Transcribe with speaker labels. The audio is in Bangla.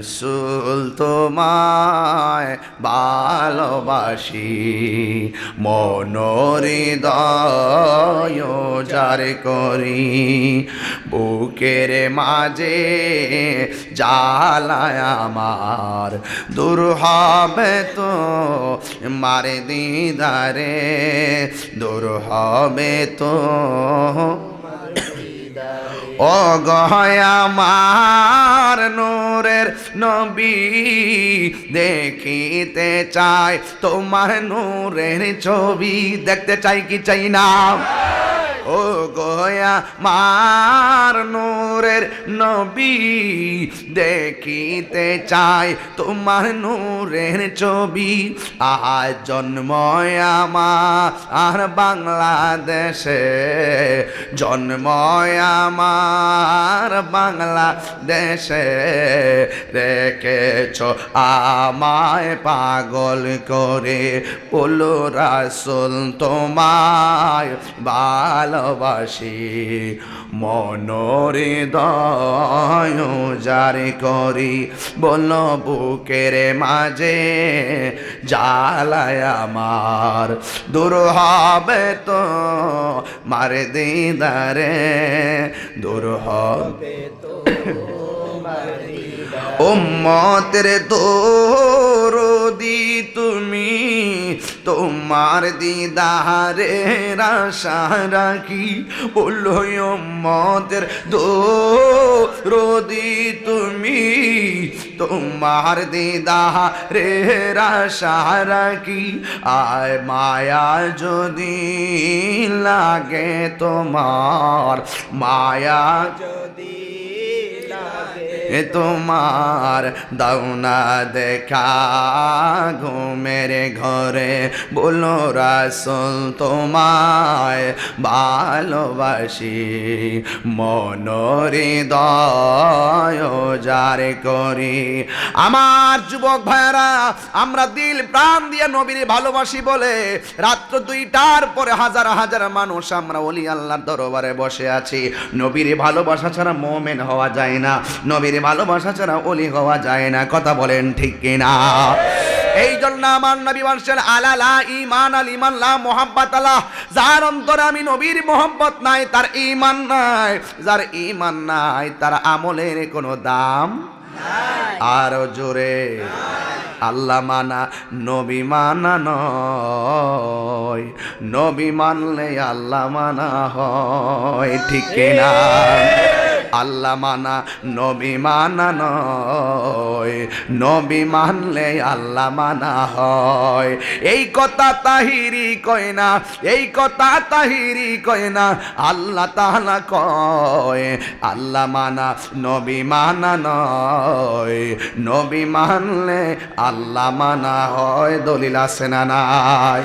Speaker 1: রসুল তোমায় ভালোবাসি। মনোহৃদয় যার করি। বুকের মাঝে জ্বালায় আমার। দূর হবে তো মারে দিদারে। দূর হবে তো ও গয়ামার নূরের নবী দেখিতে চাই, তোমার নূরের ছবি দেখতে চাই কি চাই না? ও গয়া মার নূরের নবী দেখিতে চাই, তোমার নূরের ছবি। আজ জন্ময় আমার আর বাংলাদেশে জন্ময় আমার বাংলাদেশে রেখেছ আমায় পাগল করে। বলো রাসুল, তোমায় ভালোবাসি। মনোরে দয় জারি করি। বলো বুকের মাঝে জ্বালায় আমার। দূর হবে তো মারে দিদারে। দূর হবে উম্মতের দোরদি তুমি, তোমার দিদারে আশা রাখি বলল উম্মতের দোরদি তুমি, তোমার দিদারে আশা রাখি। আয় মায়া যদি লাগে তোমার, মায়া এ তোমার দাউনা দেখা, ঘুমের ঘরে বলো রাসুল তোমায় ভালোবাসি। মনোরে দয় যার করি। আমার যুবক ভাইরা আমরা দিল প্রাণ দিয়ে নবীরে ভালোবাসি বলে রাত্র দুইটার পরে হাজার হাজার মানুষ আমরা অলি আল্লাহর দরবারে বসে আছি। নবীরে ভালোবাসা ছাড়া মোমেন হওয়া যায় না। নবীর ভালোবাসা ছাড়া ওলি হওয়া যায় না। কথা বলেন ঠিক কিনা? এই জন্য আমার নবী বলছেন আলালা ইমান আল ইমান লা আল্লাহ যার অন্তরে আমি নবীর মোহাম্মত নাই, তার ইমান নাই। যার ইমান নাই, তার আমলের কোনো দাম আরও জোরে আল্লাহ মানা, নবী মানা নয়। নবী মানলে আল্লাহ মানা হয়, ঠিক কিনা? আল্লাহ মানা, নবী মানা নয়। নবী মানলে আল্লাহ মানা হয়। এই কথা তাহিরি কয় না, এই কথা তাহিরি কয় না, আল্লাহ তাহলা কয়, আল্লাহ মানা, নবী মানা নয়। নবী মানলে আল্লাহ মানা হয়, দলিল আছে না নাই?